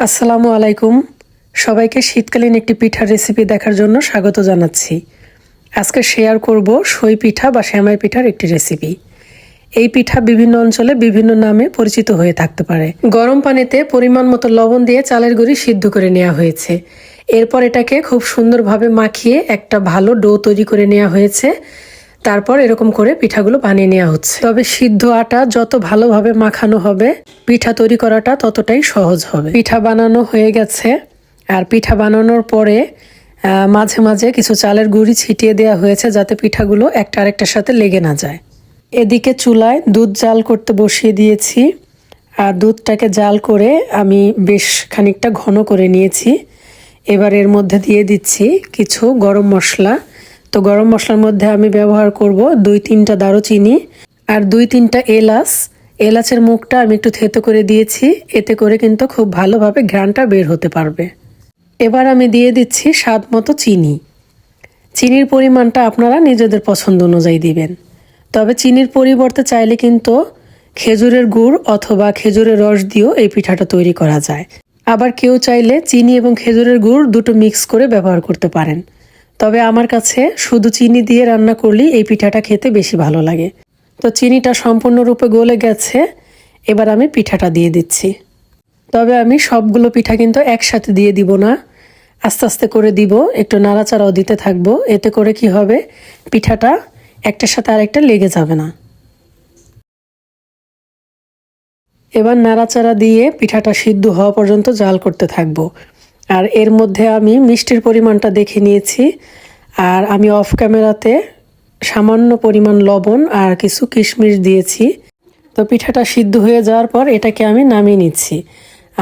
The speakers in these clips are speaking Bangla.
আসসালামু আলাইকুম। সবাইকে শীতকালীন একটি পিঠার রেসিপি দেখার জন্য স্বাগত জানাচ্ছি। আজকে শেয়ার করব সই পিঠা বা শ্যামাই পিঠার একটি রেসিপি এই পিঠা বিভিন্ন অঞ্চলে বিভিন্ন নামে পরিচিত হয়ে থাকতে পারে। গরম পানিতে পরিমাণ মতো লবণ দিয়ে চালের গুঁড়ি সিদ্ধ করে নেওয়া হয়েছে। এরপর এটাকে খুব সুন্দরভাবে মাখিয়ে একটা ভালো ডো তৈরি করে নেওয়া হয়েছে। তারপর এরকম করে পিঠাগুলো বানিয়ে নেওয়া হচ্ছে। তবে সিদ্ধ আটা যত ভালোভাবে মাখানো হবে, পিঠা তৈরি করাটা ততটাই সহজ হবে। পিঠা বানানো হয়ে গেছে। আর পিঠা বানানোর পরে মাঝে মাঝে কিছু চালের গুঁড়ি ছিটিয়ে দেওয়া হয়েছে যাতে পিঠাগুলো একটা আরেকটার সাথে লেগে না যায়। এদিকে চুলায় দুধ জাল করতে বসিয়ে দিয়েছি। আর দুধটাকে জাল করে আমি বেশ খানিকটা ঘন করে নিয়েছি। এবার এর মধ্যে দিয়ে দিচ্ছি কিছু গরম মশলা। তো গরম মশলার মধ্যে আমি ব্যবহার করব দুই তিনটা দারুচিনি আর দুই তিনটা এলাচ। এলাচের মুখটা আমি একটু থেতো করে দিয়েছি, এতে করে কিন্তু খুব ভালোভাবে ঘ্রাণটা বের হতে পারবে। এবার আমি দিয়ে দিচ্ছি স্বাদ মতো চিনি। চিনির পরিমাণটা আপনারা নিজেদের পছন্দ অনুযায়ী দিবেন। তবে চিনির পরিবর্তে চাইলে কিন্তু খেজুরের গুড় অথবা খেজুরের রস দিয়েও এই পিঠাটা তৈরি করা যায়। আবার কেউ চাইলে চিনি এবং খেজুরের গুড় দুটো মিক্স করে ব্যবহার করতে পারেন। তবে আমার কাছে শুধু চিনি দিয়ে রান্না করলেই এই পিঠাটা খেতে বেশি ভালো লাগে। তো চিনিটা সম্পূর্ণরূপে গলে গেছে, এবার আমি পিঠাটা দিয়ে দিচ্ছি। তবে আমি সবগুলো পিঠা কিন্তু একসাথে দিয়ে দিব না। আস্তে আস্তে করে দিব, একটু নাড়াচাড়াও দিতে থাকব, এতে করে কি হবে, পিঠাটা একটার সাথে আরেকটা লেগে যাবে না। এবার নাড়াচাড়া দিয়ে পিঠাটা সিদ্ধ হওয়া পর্যন্ত জাল করতে থাকব। আর এর মধ্যে আমি মিষ্টির পরিমাণটা দেখে নিয়েছি। আর আমি অফ ক্যামেরাতে সামান্য পরিমাণ লবণ আর কিছু কিশমিশ দিয়েছি। তো পিঠাটা সিদ্ধ হয়ে যাওয়ার পর এটাকে আমি নামিয়ে নিচ্ছি।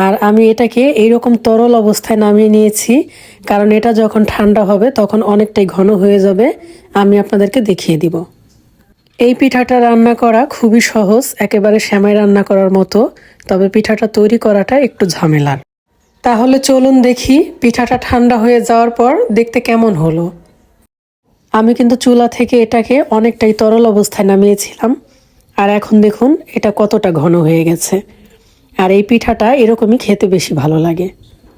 আর আমি এটাকে এইরকম তরল অবস্থায় নামিয়ে নিয়েছি, কারণ এটা যখন ঠান্ডা হবে তখন অনেকটাই ঘন হয়ে যাবে। আমি আপনাদেরকে দেখিয়ে দিব। এই পিঠাটা রান্না করা খুবই সহজ, একেবারে শ্যামাই রান্না করার মতো, তবে পিঠাটা তৈরি করাটা একটু ঝামেলার। তাহলে চলুন দেখি পিঠাটা ঠান্ডা হয়ে যাওয়ার পর দেখতে কেমন হলো। আমি কিন্তু চুলা থেকে এটাকে অনেকটাই তরল অবস্থায় নামিয়েছিলাম। আর এখন দেখুন, এটা কতটা ঘন হয়ে গেছে। আর এই পিঠাটা এরকমই খেতে বেশি ভালো লাগে।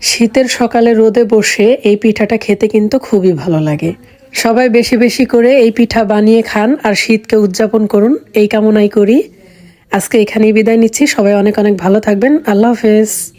শীতের সকালে রোদে বসে এই পিঠাটা খেতে কিন্তু খুবই ভালো লাগে। সবাই বেশি বেশি করে এই পিঠা বানিয়ে খান আর শীতকে উদযাপন করুন। এই কামনাই করি। আজকে এখানেই বিদায় নিচ্ছি। সবাই অনেক অনেক ভালো থাকবেন। আল্লাহ হাফেজ।